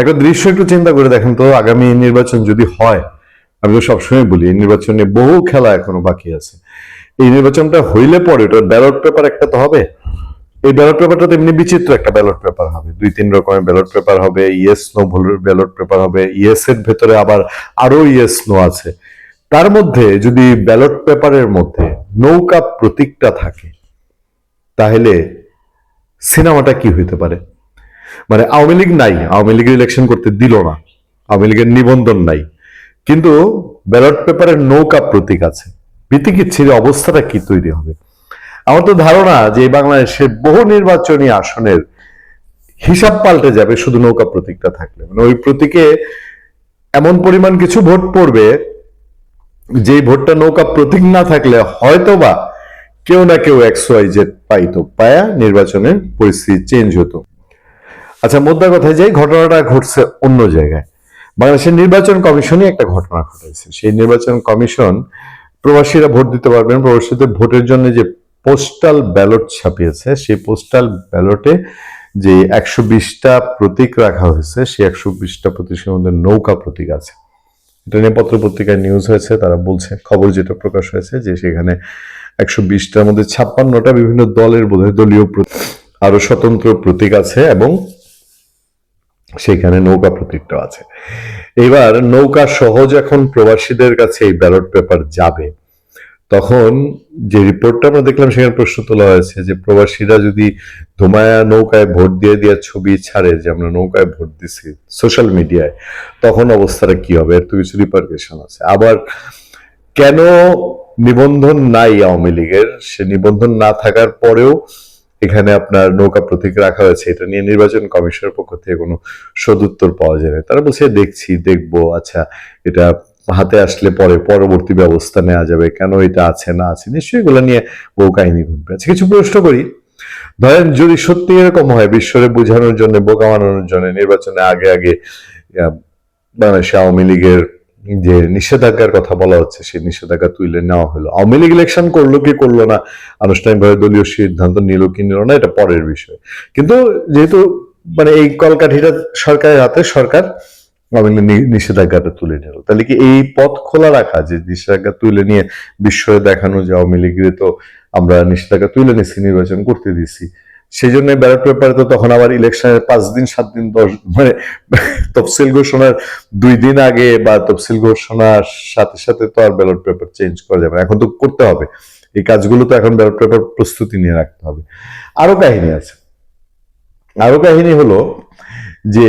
একটা দৃশ্য একটু চিন্তা করে দেখেন তো, আগামী নির্বাচন যদি হয়, আমি তো সবসময় বলি, এই নির্বাচনে বহু খেলা এখনও বাকি আছে। এই নির্বাচনটা হইলে পরে ওটা ব্যালট পেপার একটা তো হবে। এই ব্যালট পেপারটা তো এমনি বিচিত্র একটা ব্যালট পেপার হবে। দুই, তিন রকমের ব্যালট পেপার হবে, ইয়েস নো ব্যালট পেপার হবে, ইয়েস এর ভেতরে আবার আরও ইয়েস নো আছে। তার মধ্যে যদি ব্যালট পেপারের মধ্যে নৌকা প্রতীকটা থাকে, তাহলে সিনেমাটা কি হইতে পারে? মানে আওয়ামী লীগ নাই, আওয়ামী লীগের ইলেকশন করতে দিল না, আওয়ামী লীগের নিবন্ধন নাই। কিন্তু ব্যালট পেপারের নৌকা প্রতীক আছে। বিতিকিচ্ছির অবস্থাটা কি তৈরি হবে? আমার তো ধারণা যে বাংলাদেশে বহু নির্বাচনী আসনের হিসাব পাল্টে যাবে, শুধু নৌকা প্রতীকটা থাকলে। মানে ওই প্রতীকে এমন পরিমাণ কিছু ভোট পড়বে, যেই ভোটটা নৌকা প্রতীক না থাকলে হয়তোবা কেউ না কেউ এক্স ওয়াই জেড পাইতো, পায়া নির্বাচনের পরিস্থিতি চেঞ্জ হতো। আচ্ছা মোদ্দা কথায় যাই, ঘটনাটা ঘটছে অন্য জায়গায়। বাংলাদেশের নির্বাচন কমিশনই একটা ঘটনা ঘটেছে সেই নির্বাচন কমিশন প্রবাসীরা ভোট দিতে পারবেন, প্রবাসীদের ভোটের জন্য যে পোস্টাল ব্যালট ছাপিয়েছে, সেই পোস্টাল ব্যালটে যে একশো বিশটা প্রতীক রাখা হয়েছে, সেই একশো বিশটা প্রতীকের মধ্যে নৌকা প্রতীক আছে। এটা নিয়ে পত্র পত্রিকায় নিউজ হয়েছে, তারা বলছে, খবর যেটা প্রকাশ হয়েছে যে সেখানে একশো বিশটার মধ্যে ছাপ্পান্নটা বিভিন্ন দলের বোধহয় দলীয় আরও স্বতন্ত্র প্রতীক আছে এবং সেখানে নৌকা প্রতীকটাও আছে। এবার নৌকা সহজ এখন প্রবাসীদের কাছে এই ব্যালট পেপার যাবে। তখন যে রিপোর্টটা আমরা দেখলাম সেখানে প্রশ্ন তোলা হয়েছে যে প্রবাসীরা যদি ধুমায়া নৌকায় ভোট দিয়ে দেওয়ার ছবি ছাড়ে, যে আমরা নৌকায় ভোট দিছি সোশ্যাল মিডিয়ায় তখন অবস্থাটা কি হবে? এর তো কিছু রিপার্কেশন আছে। আবার কেন নিবন্ধন নাই আওয়ামী লীগের? সে নিবন্ধন না থাকার পরেও এখানে আপনার নৌকা প্রতীক রাখা হয়েছে, এটা নিয়ে নির্বাচন কমিশনের পক্ষ থেকে কোনো সদুত্তর পাওয়া যায় না। তারা বলছে, দেখছি, দেখব আচ্ছা এটা হাতে আসলে পরে পরবর্তী ব্যবস্থা নেওয়া যাবে। কেন এটা আছে, না আছে? নিশ্চয়ই এগুলো নিয়ে বহু কাহিনী ঘটবে। আচ্ছা কিছু প্রশ্ন করি। ধরেন, যদি সত্যি এরকম হয়, বিশ্বরে বোঝানোর জন্য, বোকা বানানোর জন্য নির্বাচনে আগে আগে বাংলাদেশে আওয়ামী লীগের যে নিষেধাজ্ঞার কথা বলা হচ্ছে, সেই নিষেধাজ্ঞা তুলে নেওয়া হলো। আওয়ামী লীগ ইলেকশন করল কি করল না, আনুষ্ঠানিকভাবে দলীয় সিদ্ধান্ত নিল কি নিল না, এটা পরের বিষয়। কিন্তু যেহেতু মানে এই কলকাঠিটা সরকারের হাতে, সরকার আওয়ামী লীগ নিষেধাজ্ঞাটা তুলে নিল। তাহলে কি এই পথ খোলা রাখা, যে নিষেধাজ্ঞা তুলে নিয়ে বিশ্বরে দেখানো যে আওয়ামী লীগের তো আমরা নিষেধাজ্ঞা তুলে নিচ্ছি, নির্বাচন করতে দিচ্ছি সেই জন্য ব্যালট পেপারে তো তখন আবার ইলেকশনের পাঁচ দিন, সাত দিন, দশ মানে তফসিল ঘোষণার দুই দিন আগে বা তফসিল ঘোষণার সাথে সাথে তো আর ব্যালট পেপার চেঞ্জ করা যাবে না। এখন তো করতে হবে। এই কাজগুলো তো এখন ব্যালট পেপার প্রস্তুতি নিয়ে রাখতে হবে। আরও কাহিনী আছে। আরও কাহিনী হলো যে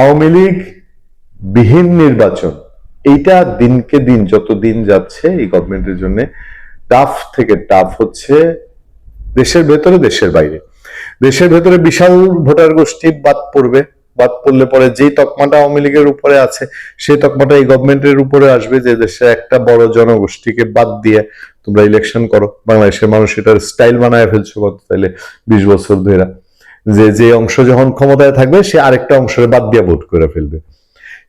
আওয়ামী লীগ বিহীন নির্বাচন, এইটা দিনকে দিন, যত দিন যাচ্ছে এই গভর্নমেন্টের জন্য টাফ থেকে টাফ হচ্ছে দেশের ভেতরে, দেশের বাইরে। দেশের ভেতরে বিশাল ভোটার গোষ্ঠী বাদ পড়বে, বাদ পড়লে পরে যেই তকমাটা আওয়ামী লীগের উপরে আছে, সেই তকমাটা এই গভর্নমেন্টের উপরে আসবে যে দেশে একটা বড় জনগোষ্ঠীকে বাদ দিয়ে তোমরা ইলেকশন করো। বাংলাদেশের মানুষ এটার স্টাইল বানায় ফেলছো কত তাইলে বিশ বছর ধরে যে যে অংশ যখন ক্ষমতায় থাকবে, সে আরেকটা অংশের বাদ দিয়ে ভোট করে ফেলবে।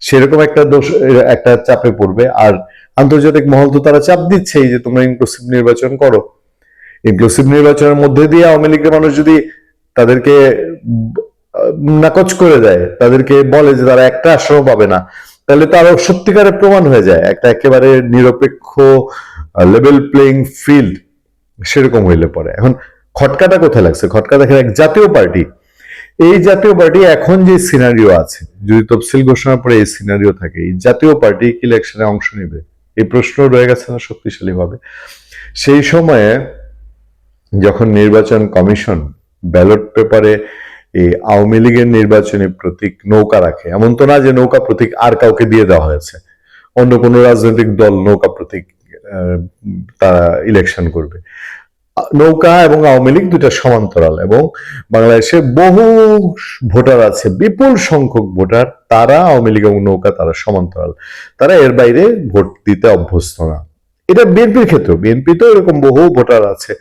সেরকম একটা দোষ, একটা চাপে পড়বে। আর আন্তর্জাতিক মহল তো তারা চাপ দিচ্ছেই যে তোমরা ইনক্লুসিভ নির্বাচন করো। ইনক্লুসিভ নির্বাচনের মধ্যে দিয়ে আওয়ামী লীগের মানুষ যদি তাদেরকে নাকচ করে দেয়। তাদেরকে বলে যে তারা একটা আসনও পাবে না। তাহলে তো আরও সত্যিকারের প্রমাণ হয়ে যায়। একটা একেবারে নিরপেক্ষ লেভেল প্লেইং ফিল্ড সেরকম হইলে পরে। এখন খটকাটা কোথায় লাগছে? খটকা দেখেন, এক জাতীয় পার্টি এই জাতীয় পার্টি এখন যে সিনারিও আছে, যদি তফসিল ঘোষণার পরে এই সিনারিও থাকে, এই জাতীয় পার্টি কি ইলেকশনে অংশ নেবে? এই প্রশ্ন রয়ে গেছে না শক্তিশালী ভাবে সেই সময়ে যখন নির্বাচন কমিশন ব্যালট পেপারে এই আওয়ামী লীগের নির্বাচনী প্রতীক নৌকা রাখে। এমন তো না যে নৌকা প্রতীক আর কাউকে দিয়ে দেওয়া হয়েছে। অন্য কোনো রাজনৈতিক দল নৌকা প্রতীক তারা ইলেকশন করবে। নৌকা এবং আওয়ামী লীগ দুটা সমান্তরাল এবং বাংলাদেশে বহু ভোটার আছে, বিপুল সংখ্যক ভোটার, তারা আওয়ামী লীগ এবং নৌকা তারা সমান্তরাল। তারা এর বাইরে ভোট দিতে অভ্যস্ত না। এটা বিএনপির ক্ষেত্রেও বিএনপি তো এরকম বহু ভোটার আছে।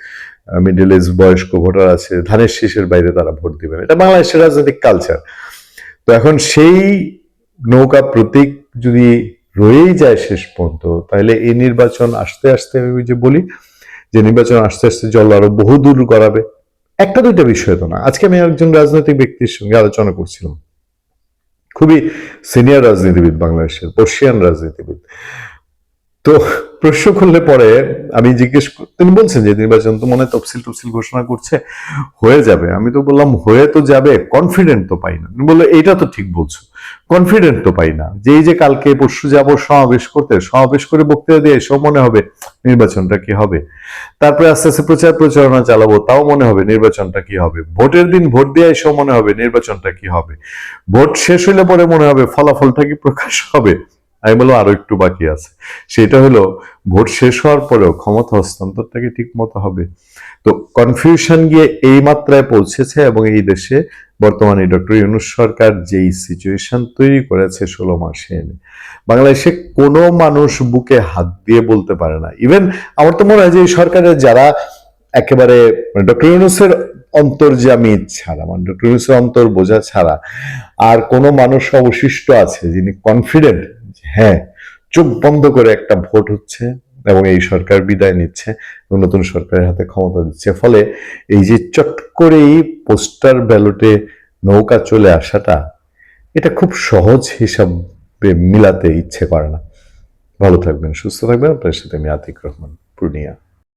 মিডিল এজ বয়স্ক ভোটার আছে, ধানের শীষের বাইরে তারা ভোট দিবেন। এটা বাংলাদেশের রাজনৈতিক কালচার তো এখন সেই নৌকা প্রতীক যদি রয়েই যায় শেষ পর্যন্ত, তাহলে এই নির্বাচন আসতে আসতে আমি যে বলি, যে নির্বাচন আস্তে আস্তে জল আরও বহু দূর করাবে। একটা দুইটা বিষয় তো না। আজকে আমি একজন রাজনৈতিক ব্যক্তির সঙ্গে আলোচনা করছিলাম। খুবই সিনিয়র রাজনীতিবিদ বাংলাদেশের পর্ষিয়ান রাজনীতিবিদ। তো প্রশ্ন করলে পরে আমি জিজ্ঞেস তিনি বলছেন যে নির্বাচন তো মনে তফসিল টফসিল ঘোষণা করছে, হয়ে যাবে। আমি তো বললাম, হয়ে তো যাবে কনফিডেন্ট তো পাই না। বলল এইটা তো ঠিক বলছো। কনফিডেন্ট তো পাই না। যে যে কালকে পরশু যাব, সমাবেশ করতে, সমাবেশ করে বক্তৃতা দিয়ে এসব মনে হবে নির্বাচনটা কি হবে। তারপরে আস্তে আস্তে প্রচার প্রচারণা চালাবো, তাও মনে হবে নির্বাচনটা কি হবে। ভোটের দিন ভোট দিয়ে এসব মনে হবে নির্বাচনটা কি হবে। ভোট শেষ হলে পরে মনে হবে ফলাফলটা কি প্রকাশ হবে। আমি বললাম আরও একটু বাকি আছে। সেটা হলো, ভোট শেষ হওয়ার পরেও ক্ষমতা হস্তান্তরটা কি ঠিক মতো হবে। তো কনফিউশন গিয়ে এই মাত্রায় পৌঁছেছে এবং এই দেশে বর্তমানে ডক্টর ইউনুস সরকার যেই সিচুয়েশন তৈরি করেছে ষোলো মাসে এনে, বাংলাদেশে কোনো মানুষ বুকে হাত দিয়ে বলতে পারে না। ইভেন আমার তো মনে হয় যে এই সরকারের যারা একেবারে ডক্টর ইউনুসের অন্তর যে অন্তর্জামী ছাড়া মানে ডক্টর ইউনুসের অন্তর বোঝা ছাড়া, আর কোনো মানুষ অবশিষ্ট আছে যিনি কনফিডেন্ট হ্যাঁ চোখ বন্ধ করে একটা ভোট হচ্ছে এবং এই সরকার বিদায় নিচ্ছে নতুন সরকারের হাতে ক্ষমতা দিচ্ছে। ফলে এই যে চট করেই পোস্টার ব্যালটে নৌকা চলে আসাটা, এটা খুব সহজ হিসাবে মিলাতে ইচ্ছে করে না। ভালো থাকবেন, সুস্থ থাকবেন। আপনার সাথে আমি আতিক রহমান, পূর্ণিয়া।